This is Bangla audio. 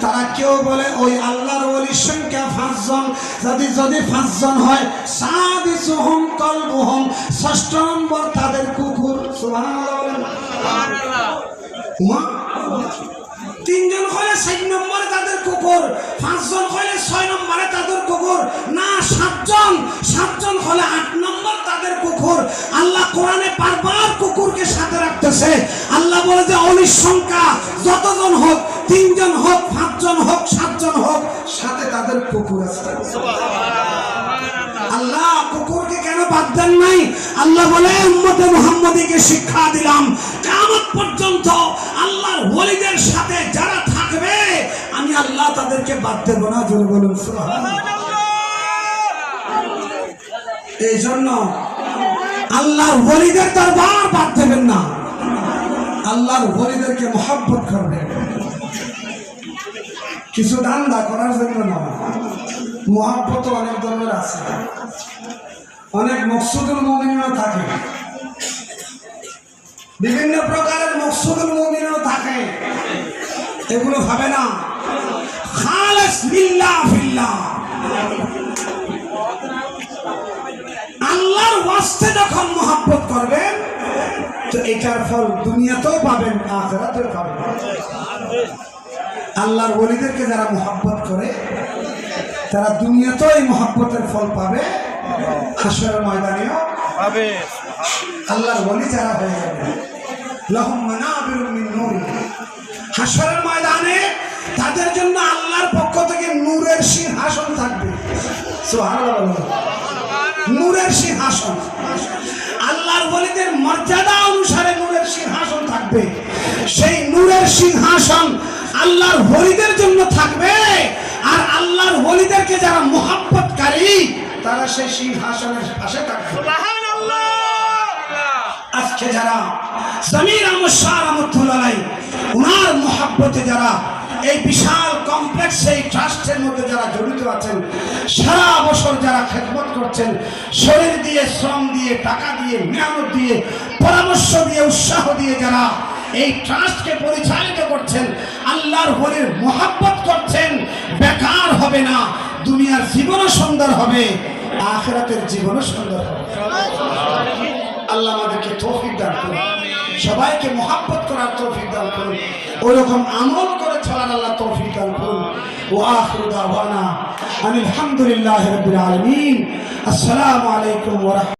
তারা কেউ বলে, ওই আল্লাহর সংখ্যা পাঁচজন। যদি যদি পাঁচজন হয়, সাদিসুহুম, কলবুহুম। ষষ্ঠ নম্বর তাদের কুকুর। তিনজন হলে নম্বরে তাদের কুকুর, পাঁচজন হলে ছয় নম্বরে তাদের কুকুর। না, সাতজন। সাতজন হলে আট নম্বর তাদের কুকুর। আল্লাহ কোরআনে বারবার কুকুরকে সাথে রাখতেছে। আল্লাহ বলে যে অলির সংখ্যা যতজন হোক তিনজন হোক পাঁচজন হোক সাতজন হোক সাথে তাদের কুকুর আছে। আল্লাহ কুকুরকে কেন বাদ দেন নাই? আল্লাহ বলে উম্মতে মুহাম্মদীকে শিক্ষা দিলাম। কিয়ামত পর্যন্ত আল্লাহর ওলিদের সাথে যারা থাকবে আমি আল্লাহ তাদেরকে বাদ দেব না জোরে বলুন। এই জন্য আল্লাহর ওলিদের দরবার বাদ দেবেন না। আল্লাহর ওলিদেরকে মহাব্বত কিছু ধান্দা করার জন্য না। মহাব্বত অনেক ধরনের আছে। অনেক মকসুদুল মুমিনও থাকে। বিভিন্ন প্রকারের মকসুদুল মুমিনও থাকে। এগুলো ভাবে না। খালেস লিল্লাহ ফিল্লাহ আল্লাহর ওয়াস্তে যখন মহাব্বত করবেন, তো এটার ফল দুনিয়াতেও পাবেন, আখেরাতেও পাবেন। আল্লাহর বলিদেরকে যারা মহাব্বত করে তারা দুনিয়াতেও এই মহাব্বতের ফল পাবে। হাসরের ময়দানেও। পাবে। আল্লাহর বলি যারা হয়ে যাবে। হাসরের ময়দানে তাদের জন্য আল্লাহর পক্ষ থেকে নূরের সিংহাসন থাকবে। নূরের সিংহাসন। আল্লাহর ওলিদের মর্যাদা অনুসারে নূরের সিংহাসন থাকবে। সেই নূরের সিংহাসন আল্লাহর ওলিদের জন্য থাকবে। আর আল্লাহর ওলিদেরকে যারা মোহাব্বতকারী তারা সেই সিংহাসনের পাশে থাকবে। আজকে যারা সমীর আহমদ শাহ রহমতুল্লাহ উনার মোহাব্বতে যারা এই বিশাল কমপ্লেক্স এই ট্রাস্টের মধ্যে যারা জড়িত আছেন সারা বছর যারা খেদমত করছেন শরীর দিয়ে শ্রম দিয়ে টাকা দিয়ে মেহনত দিয়ে পরামর্শ দিয়ে উৎসাহ দিয়ে যারা এই ট্রাস্টকে পরিচালিত করছেন, আল্লাহর হরির মোহাব্বত করছেন, বেকার হবে না, দুনিয়ার জীবনও সুন্দর হবে, আখেরাতের জীবনও সুন্দর হবে। আল্লাহ আমাদেরকে তৌফিক দান করুন। সবাইকে মোহাব্বত করার তৌফিক দান করুন। ওরকম আমল করে চলার আল্লাহ তৌফিক দান করুন। ও আখির দাওয়ানা আলহামদুলিল্লাহ রাব্বিল আলামিন। আসসালামু আলাইকুম রাহমাতুল্লাহ।